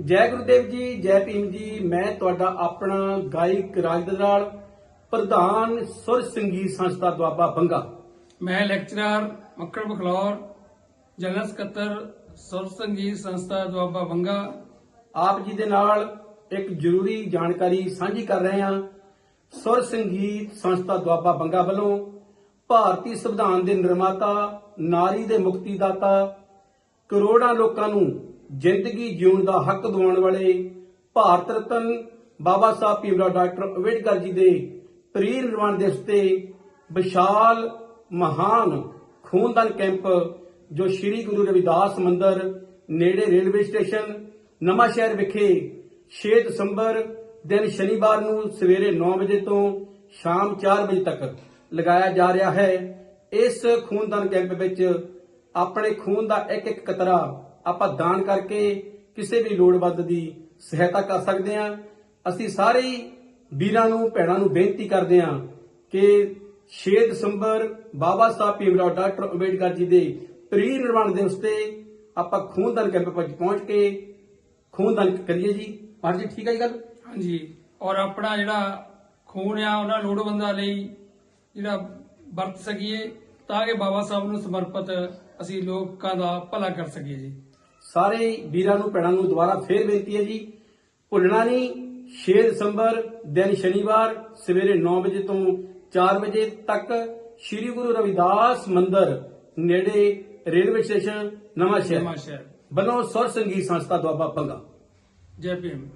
ਜੈ ਗੁਰਦੇਵ ਜੀ ਜੈ ਭੀਮ ਜੀ ਮੈਂ ਤੁਹਾਡਾ ਆਪਣਾ ਗਾਇਕ ਰਾਜਦਰਾਲ ਪ੍ਰਧਾਨ ਸੁਰ ਸੰਗੀਤ ਸੰਸਥਾ ਦੁਆਬਾ ਬੰਗਾ। ਮੈਂ ਲੈਕਚਰਰ ਮੱਕੜ ਬਖਲੌਰ ਜਨਰਲ ਸਕੱਤਰ ਸੁਰ ਸੰਗੀਤ ਸੰਸਥਾ ਦੁਆਬਾ ਬੰਗਾ। ਆਪ ਜੀ ਦੇ ਨਾਲ ਇੱਕ ਜ਼ਰੂਰੀ ਜਾਣਕਾਰੀ ਸਾਂਝੀ ਕਰ ਰਹੇ ਹਾਂ। ਸੁਰ ਸੰਗੀਤ ਸੰਸਥਾ ਦੁਆਬਾ ਬੰਗਾ ਵੱਲੋਂ ਭਾਰਤੀ ਸੰਵਿਧਾਨ ਦੇ ਨਿਰਮਾਤਾ ਨਾਰੀ ਦੇ ਮੁਕਤੀ ਦਾਤਾ ਕਰੋੜਾਂ ਲੋਕਾਂ ਨੂੰ ਜ਼ਿੰਦਗੀ ਜਿਉਣ ਦਾ ਹੱਕ ਦਿਵਾਉਣ ਵਾਲੇ ਭਾਰਤ ਰਤਨ ਬਾਬਾ ਸਾਹਿਬ ਭੀਮਰਾਓ ਡਾਕਟਰ ਅੰਬੇਡਕਰ ਜੀ ਦੇ ਪ੍ਰੀ ਨਿਰਵਾਣ ਦਿਵਸ ਤੇ ਵਿਸ਼ਾਲ ਮਹਾਨ ਖੂਨਦਾਨ ਕੈਂਪ ਜੋ ਸ੍ਰੀ ਗੁਰੂ ਰਵਿਦਾਸ ਮੰਦਰ ਨੇੜੇ ਰੇਲਵੇ ਸਟੇਸ਼ਨ ਨਵਾਂ ਸ਼ਹਿਰ ਵਿਖੇ 6 ਦਸੰਬਰ ਦਿਨ ਸ਼ਨੀਵਾਰ ਨੂੰ ਸਵੇਰੇ 9 ਵਜੇ ਤੋਂ ਸ਼ਾਮ 4 ਵਜੇ ਤੱਕ ਲਗਾਇਆ ਜਾ ਰਿਹਾ ਹੈ। ਇਸ ਖੂਨਦਾਨ ਕੈਂਪ ਵਿੱਚ ਆਪਣੇ ਖੂਨ ਦਾ ਇੱਕ ਇੱਕ ਕਤਰਾ ਆਪਾਂ ਦਾਨ ਕਰਕੇ ਕਿਸੇ ਵੀ ਲੋੜਵੰਦ ਦੀ ਸਹਾਇਤਾ ਕਰ ਸਕਦੇ ਹਾਂ। ਅਸੀਂ ਸਾਰੇ ਵੀਰਾਂ ਨੂੰ, ਭੈਣਾਂ ਨੂੰ ਬੇਨਤੀ ਕਰਦੇ ਹਾਂ ਕਿ 6 ਦਸੰਬਰ ਬਾਬਾ ਸਾਹਿਬ ਭੀਮਰਾਓ ਡਾਕਟਰ ਅੰਬੇਡਕਰ ਜੀ ਦੇ ਪ੍ਰੀ ਨਿਰਵਾਣ ਦਿਵਸ ਤੇ ਆਪਾਂ ਖੂਨਦਾਨ ਕੈਂਪ ਵਿੱਚ ਪਹੁੰਚ ਕੇ ਖੂਨਦਾਨ ਕਰੀਏ ਜੀ। ਹਾਂਜੀ ਠੀਕ ਹੈ ਜੀ ਗੱਲ? ਹਾਂਜੀ। ਔਰ ਆਪਣਾ ਜਿਹੜਾ ਖੂਨ ਆ, ਉਹਨਾਂ ਲੋੜਵੰਦਾਂ ਲਈ ਜਿਹੜਾ ਵਰਤ ਸਕੀਏ। ਤਾਂ ਕਿ ਬਾਬਾ ਸਾਹਿਬ ਨੂੰ ਸਮਰਪਿਤ ਅਸੀਂ ਲੋਕਾਂ ਦਾ ਭਲਾ ਕਰ ਸਕੀਏ ਜੀ। ਸਾਰੇ ਵੀਰਾਂ ਨੂੰ ਭੈਣਾਂ ਨੂੰ ਦੁਬਾਰਾ ਫੇਰ ਬੇਨਤੀ ਹੈ ਜੀ ਭੁੱਲਣਾ ਨਹੀਂ 6 ਦਸੰਬਰ ਦਿਨ ਸ਼ਨੀਵਾਰ ਸਵੇਰੇ 9 ਵਜੇ ਤੋਂ 4 ਵਜੇ ਤੱਕ ਸ੍ਰੀ ਗੁਰੂ ਰਵਿਦਾਸ ਮੰਦਿਰ ਨੇੜੇ ਰੇਲਵੇ ਸਟੇਸ਼ਨ ਨਵਾਂ ਸ਼ਹਿਰ ਵੱਲੋਂ ਸੁਰ ਸੰਗੀਤ ਸੰਸਥਾ ਦੁਆਬਾ ਪੰਗਾ। ਜੈ ਭੀਮ।